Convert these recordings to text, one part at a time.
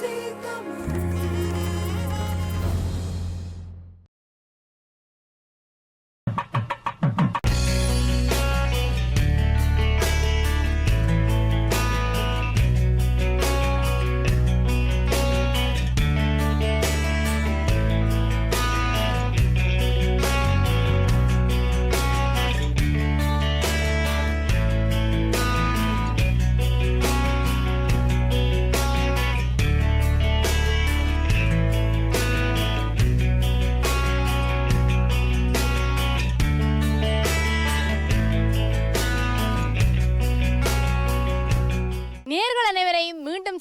நேர்கள்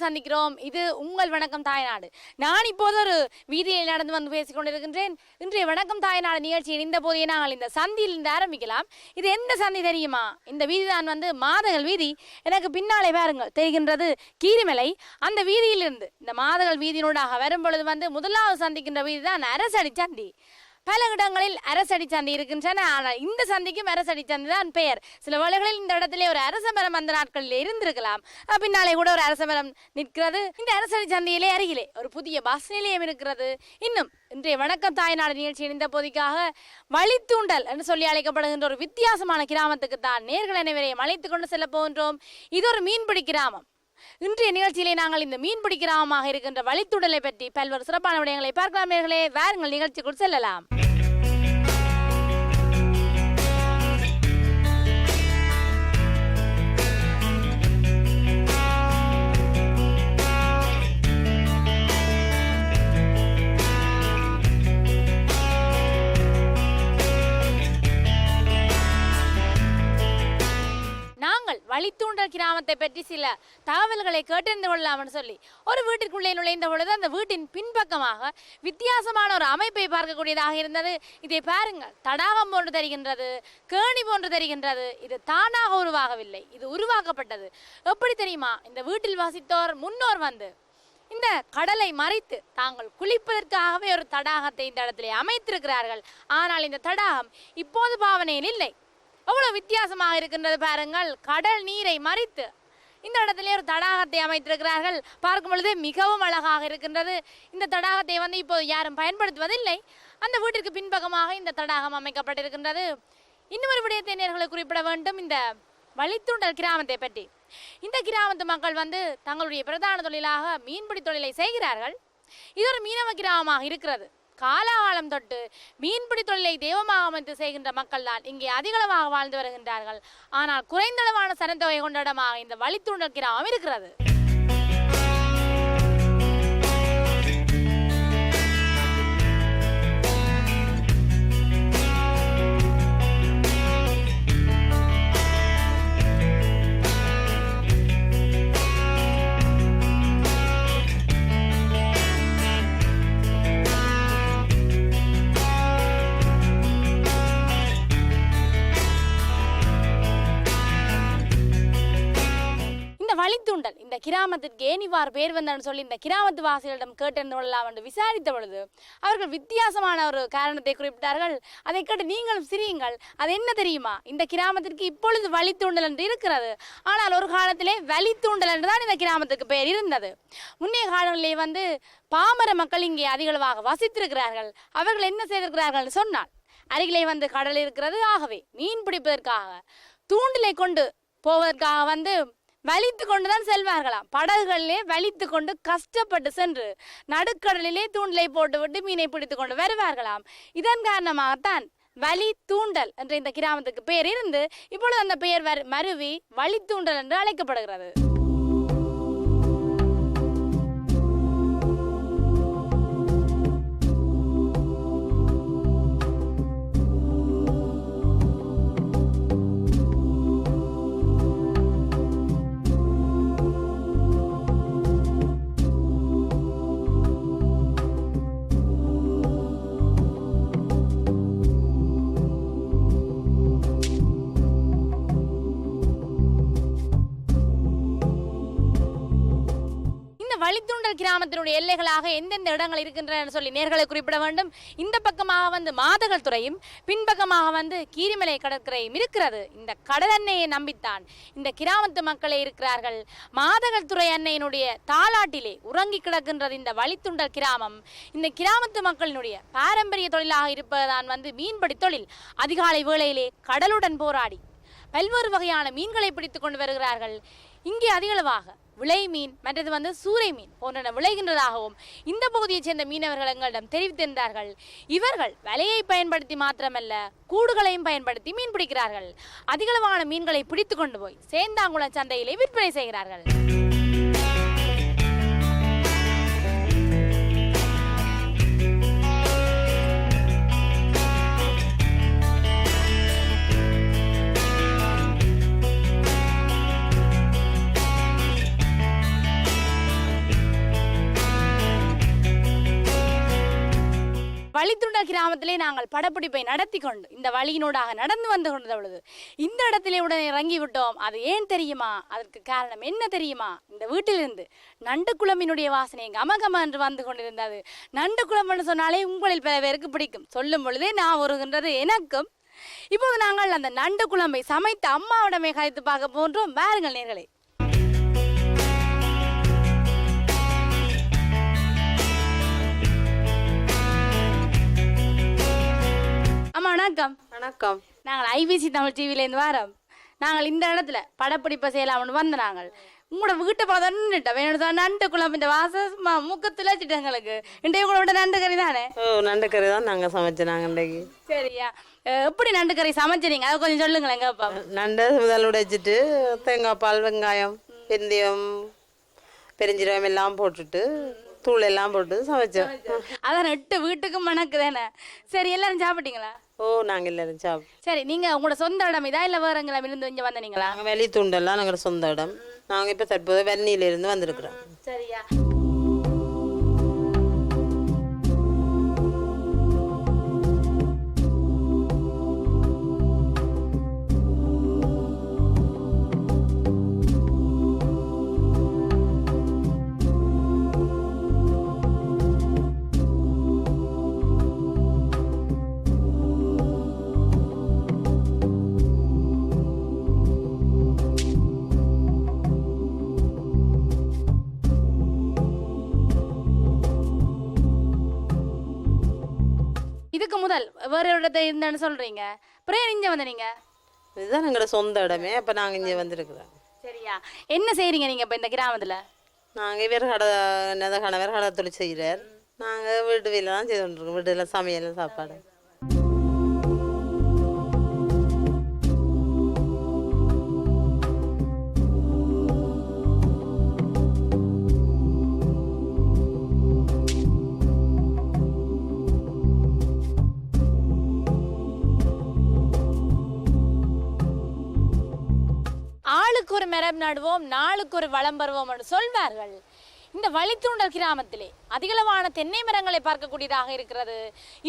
சந்திக்கிறோம். இது உங்கள் வணக்கம் தாய்நாடு. நான் இப்போது ஒரு வீதியில் நடந்து வந்து பேசிக்கொண்டிருக்கின்றேன். இன்றைய வணக்கம் தாய்நாடு நிகழ்ச்சியின் இந்த போதே நாங்கள் இந்த சந்தியில் இருந்து ஆரம்பிக்கலாம். இது எந்த சந்தி தெரியுமா? இந்த வீதி தான் வந்து மாதகள் வீதி. எனக்கு பின்னாலே பாருங்கள் தெரிகின்றது கீரிமலை. அந்த வீதியிலிருந்து இந்த மாதகள் வீதியினூடாக வரும் பொழுது வந்து முதலாவது சந்திக்கின்ற வீதி தான் அரசடி சந்தி. பல இடங்களில் அரசடி சந்தி இருக்கின்றன. ஆனால் இந்த சந்திக்கும் அரசடி சந்தி தான் பெயர். சில வேளைகளில் இந்த இடத்திலே ஒரு அரச மரம் அந்த நாட்களில் இருந்திருக்கலாம். பின்னாலே கூட ஒரு அரச மரம் நிற்கிறது. இந்த அரசடி சந்தையிலே அருகிலே ஒரு புதிய பஸ் நிலையம் இருக்கிறது. இன்னும் இன்றைய வணக்கம் தாய்நாடு நிகழ்ச்சி இந்த போதிக்காக வழித்தூண்டல் என்று சொல்லி அழைக்கப்படுகின்ற ஒரு வித்தியாசமான கிராமத்துக்கு தான் நேர்கள் அனைவரையும் அழைத்து கொண்டு செல்ல போகின்றோம். இது ஒரு மீன்பிடி கிராமம். இன்றைய நிகழ்ச்சியிலே நாங்கள் இந்த மீன்பிடி கிராமமாக இருக்கின்ற வழித்துடலை பற்றி பல்வேறு சிறப்பான விடயங்களை பார்க்கலாம் நேர்களே. வேறுங்கள் நிகழ்ச்சிக்குள் செல்லலாம். வழித்தூண்டல் கிராமத்தை பற்றி சில தகவல்களை கேட்டறிந்து கொள்ளலாம்னு சொல்லி ஒரு வீட்டிற்குள்ளே நுழைந்த பொழுது அந்த வீட்டின் பின்பக்கமாக வித்தியாசமான ஒரு அமைப்பை பார்க்கக்கூடியதாக இருந்தது. இதை பாருங்கள். தடாகம் போன்று தருகின்றது கேணி போன்று தருகின்றது. இது தானாக உருவாகவில்லை. இது உருவாக்கப்பட்டது. எப்படி தெரியுமா? இந்த வீட்டில் வசித்தோர் முன்னோர் வந்து இந்த கடலை மறைத்து தாங்கள் குளிப்பதற்காகவே ஒரு தடாகத்தை இந்த இடத்திலே அமைத்திருக்கிறார்கள். ஆனால் இந்த தடாகம் இப்போது பாவனையில் இல்லை. எவ்வளவு வித்தியாசமாக இருக்கின்றது பாருங்கள். கடல் நீரை மறித்து இந்த இடத்துல ஒரு தடாகத்தை அமைத்திருக்கிறார்கள். பார்க்கும் பொழுது மிகவும் அழகாக இருக்கின்றது. இந்த தடாகத்தை வந்து இப்போது யாரும் பயன்படுத்துவதில்லை. அந்த வீட்டிற்கு பின்பக்கமாக இந்த தடாகம் அமைக்கப்பட்டிருக்கின்றது. இன்னொரு விடயத்தை நேர்களை குறிப்பிட வேண்டும். இந்த வழித்தூண்டல் கிராமத்தை பற்றி. இந்த கிராமத்து மக்கள் வந்து தங்களுடைய பிரதான தொழிலாக மீன்பிடி தொழிலை செய்கிறார்கள். இது ஒரு மீனவ கிராமமாக இருக்கிறது. காலாகாலம் தொட்டு மீன்பிடி தொழிலை தெய்வமாக அமைத்து செய்கின்ற மக்கள் தான் இங்கே அதிகளவாக வாழ்ந்து வருகின்றார்கள். ஆனால் குறைந்தளவான சனத்தொகை கொண்ட இடமாக இந்த வழித்தூண்டல் கிராமம் இருக்கிறது. வழித்தூண்டல் இந்த கிராமத்திற்கு ஏனிவார் பேர் வந்தான்னு சொல்லி இந்த கிராமத்து வாசிகளிடம் கேட்டறிந்து கொள்ளலாம் என்று விசாரித்த பொழுது அவர்கள் வித்தியாசமான ஒரு காரணத்தை குறிப்பிட்டார்கள். அதை கேட்டு நீங்களும் சிரியுங்கள். அது என்ன தெரியுமா? இந்த கிராமத்திற்கு இப்பொழுது வழித்தூண்டல் என்று இருக்கிறது. ஆனால் ஒரு காலத்திலே வழித்தூண்டல் என்று தான் இந்த கிராமத்துக்கு பெயர் இருந்தது. முன்னைய காலங்களிலே வந்து பாமர மக்கள் இங்கே அதிகளவாக வசித்திருக்கிறார்கள். அவர்கள் என்ன செய்திருக்கிறார்கள் சொன்னால் அருகிலே வந்து கடல் இருக்கிறது. ஆகவே மீன் பிடிப்பதற்காக தூண்டிலை கொண்டு போவதற்காக வந்து வலித்து கொண்டு தான் செல்வார்களாம். படகுகளிலே வலித்து கொண்டு கஷ்டப்பட்டு சென்று நடுக்கடலிலே தூண்டிலை போட்டுவிட்டு மீனை பிடித்து கொண்டு வருவார்களாம். இதன் காரணமாகத்தான் வலி தூண்டல் என்ற இந்த கிராமத்துக்கு பெயர் இருந்து இப்பொழுது அந்த பெயர் மருவி வழி தூண்டல் என்று அழைக்கப்படுகிறது. வழித்தூண்டல் கிராமத்தினுடைய எல்லைகளாக எந்தெந்த இடங்கள் இருக்கின்றன சொல்லி நேர்களை குறிப்பிட வேண்டும். இந்த பக்கமாக வந்து மாதகள் துறையும் பின்பக்கமாக வந்து கீரிமலை கடற்கரையும் இருக்கிறது. இந்த கடல் அன்னையை நம்பித்தான் இந்த கிராமத்து மக்களே இருக்கிறார்கள். மாதகள் துறை அன்னையினுடைய தாலாட்டிலே உறங்கி கிடக்கின்றது இந்த வழித்துண்டல் கிராமம். இந்த கிராமத்து மக்களினுடைய பாரம்பரிய தொழிலாக இருப்பதுதான் வந்து மீன்பிடி தொழில். அதிகாலை வேளையிலே கடலுடன் போராடி பல்வேறு வகையான மீன்களை பிடித்து கொண்டு வருகிறார்கள். இங்கே அதிகளவாக விளை மீன் மற்றது வந்து சூறை மீன் போன்றன விளைகின்றதாகவும் இந்த பகுதியைச் சேர்ந்த மீனவர்கள் எங்களிடம் தெரிவித்திருந்தார்கள். இவர்கள் வலையை பயன்படுத்தி மாத்திரமல்ல கூடுகளையும் பயன்படுத்தி மீன் பிடிக்கிறார்கள். அதிகளவான மீன்களை பிடித்து கொண்டு போய் சேந்தாங்குளம் சந்தையிலே விற்பனை செய்கிறார்கள். கிராமத்திலே நாங்கள் படப்பிடிப்பை நடத்தி கொண்டு இந்த வழியினூடாக நடந்து வந்து கொண்டது பொழுது இந்த இடத்திலே உடனே இறங்கி விட்டோம் அது ஏன் தெரியுமா? அதற்கு காரணம் என்ன தெரியுமா? இந்த வீட்டிலிருந்து நண்டு குழம்பினுடைய வாசனை கமகம என்று வந்து கொண்டிருந்தது. நண்டு குழம்புன்னு சொன்னாலே உங்களில் பல பேருக்கு பிடிக்கும். சொல்லும் பொழுதே நான் வருகின்றது எனக்கும். இப்போது நாங்கள் அந்த நண்டு குழம்பை சமைத்த அம்மாவிடமே கழித்து பார்க்க போன்றோம் பாருங்கள் நேர்களே. வணக்கம். வணக்கம். நாங்கள் ஐபிசி தமிழ் டிவிலேருந்து வரோம். நாங்கள் இந்த இடத்துல படப்பிடிப்பை செய்யலாம்னு வந்த நாங்கள். உங்களோட வீட்டை பார்த்து நின்றுட்டோம் வேணும் சொன்னா நண்டு குழம்பு இந்த வாசம் முக்கத்துல வச்சுட்டு எங்களுக்கு. இன்றைய உங்களோட நண்டு கறி தானே? ஓ நண்டு கறி தான் நாங்கள் சமைச்சோம் நாங்கள் இன்றைக்கு. சரியா. எப்படி நண்டு கறி சமைச்சீங்க அதை கொஞ்சம் சொல்லுங்களேன் கேப்பா நண்டை முதல் உடைச்சிட்டு தேங்காய் பால் வெங்காயம் வெந்தயம் பெருஞ்சீரகம் எல்லாம் போட்டுட்டு தூள் எல்லாம் போட்டு சமைச்சோம். அதான் எட்டு வீட்டுக்கும் மணக்கு தானே. சரி எல்லாரும் சாப்பிட்டீங்களா? ஓ நாங்கள் எல்லாரும் சாப்பிட்டோம் சரி நீங்க உங்களோட சொந்த இடம் இதா இல்ல வேற எங்கெல்லாம் இருந்து இங்க வந்தீங்களா நாங்கள் வெளி தூண்டெல்லாம் நாங்கள் சொந்த இடம். நாங்கள் இப்போ தற்போது வெந்நியிலிருந்து வந்திருக்கிறோம். சரியா. முதல் வேற ஒரு இடத்துல இருந்தேன்னு சொல்றீங்க. அப்புறம் இங்க வந்த நீங்க இதுதான் எங்களோட சொந்த இடமே அப்போ நாங்கள் இங்கே வந்திருக்கிறோம். சரியா. என்ன செய்றீங்க நீங்க இப்ப இந்த கிராமத்துல? நாங்கள் இவர் கடை என்னது கணவர் கடை தொழில் செய்கிறார் நாங்கள் வீட்டு வேலை தான் செய்து கொண்டிருக்கோம் வீட்டில் சமையல் சாப்பாடு. நாளுக்கு ஒரு மரம் நடுவோம் நாளுக்கு ஒரு வளம் பெறுவோம் சொல்வார்கள். இந்த வழித்தூண்டல் கிராமத்திலே அதிகளவான தென்னை மரங்களை பார்க்கக்கூடியதாக இருக்கிறது.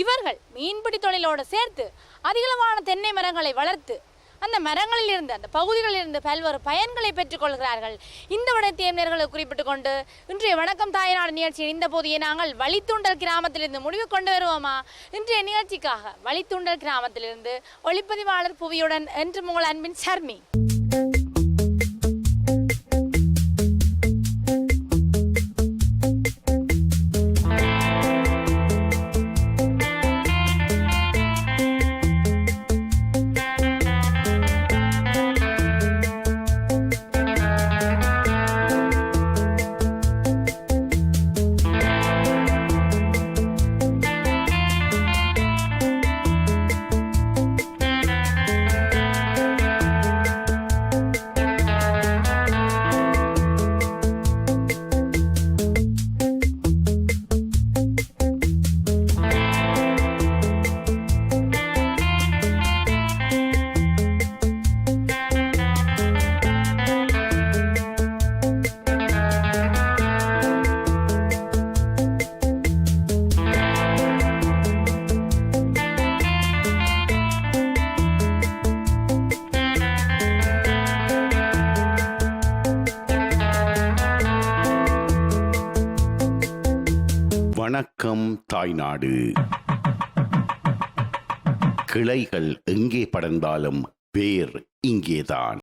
இவர்கள் மீன்பிடி தொழிலோடு சேர்த்து அதிகளவான தென்னை மரங்களை வளர்த்து அந்த மரங்களில் இருந்து அந்த பகுதிகளில் இருந்து பல்வேறு பயன்களை பெற்றுக்கொள்கிறார்கள் இந்த விடத்தையும் குறிப்பிட்டு குறிப்பிட்டுக் கொண்டு இன்றைய வணக்கம் தாய்நாடு நிகழ்ச்சியின் இந்த போதிய நாங்கள் வழித்தூண்டல் கிராமத்திலிருந்து முடிவு கொண்டு வருவோமா? இன்றைய நிகழ்ச்சிக்காக வழித்தூண்டல் கிராமத்திலிருந்து ஒளிப்பதிவாளர் புவியுடன் என்று உங்கள் அன்பின் சர்மி வணக்கம் தாய்நாடு கிளைகள் எங்கே படர்ந்தாலும் வேர் இங்கேதான்.